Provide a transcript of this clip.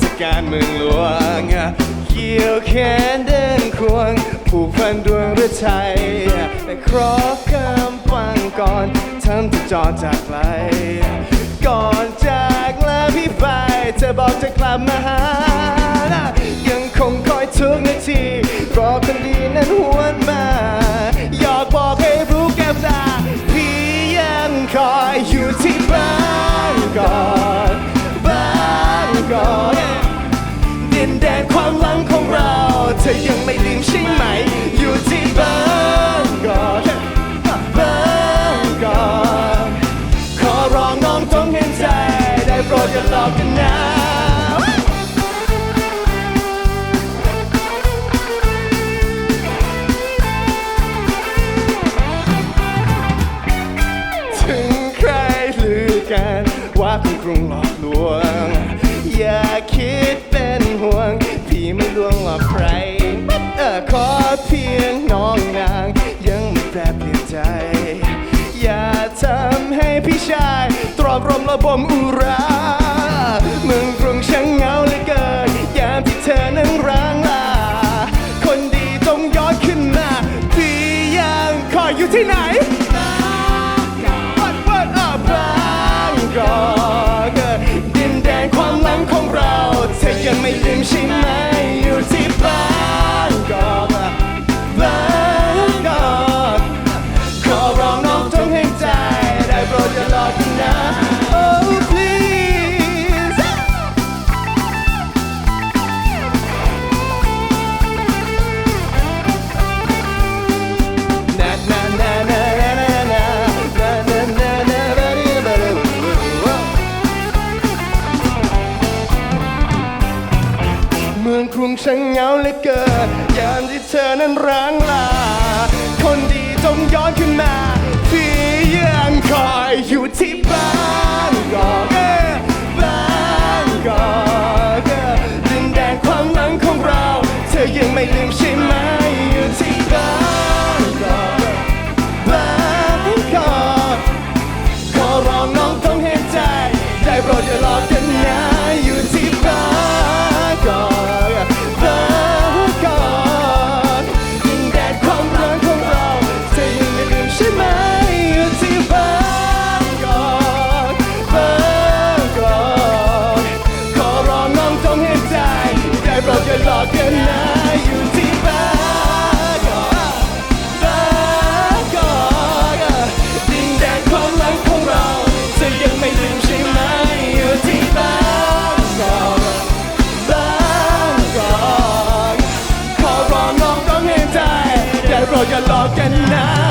ศกาลเมืองหลวง เกี่ยวแขนเดินควง ผูกพันดวงฤทัยแต่ครอบคำฟังก่อนทำจะจอจากไกล ก่อนจากลาพี่ไป จะบอกจะกลับมาหา ไม่ลืมใช่ไหม อยู่ที่บ้านก่อนบ้านก่อนขอร้องน้องจงเห็นใจ ได้โปรดอย่าหลอกกันนะถึงใครลือกัน ว่าคุณกรุงหลอกลวง อย่าคิดเป็นห่วง พี่ไม่ลวงหลอกใคร ขอเพียง มืองกรุงช่างเหงาเหลือเกินยามที่เธอนั้นร้างลา คนดีจงย้อนขึ้นมาที่ยังคอยอยู่ที่ อกกันนะอยู่ที่บ้านก่อบ้านก่อดินแดนความรักของเราเธอยังไม่ลืมใช่ไหมอยู่ที่บ้านก่อบ้านก่อขอร้องน้องต้องเห็นใจได้โปรดอย่าหลอกกันนะ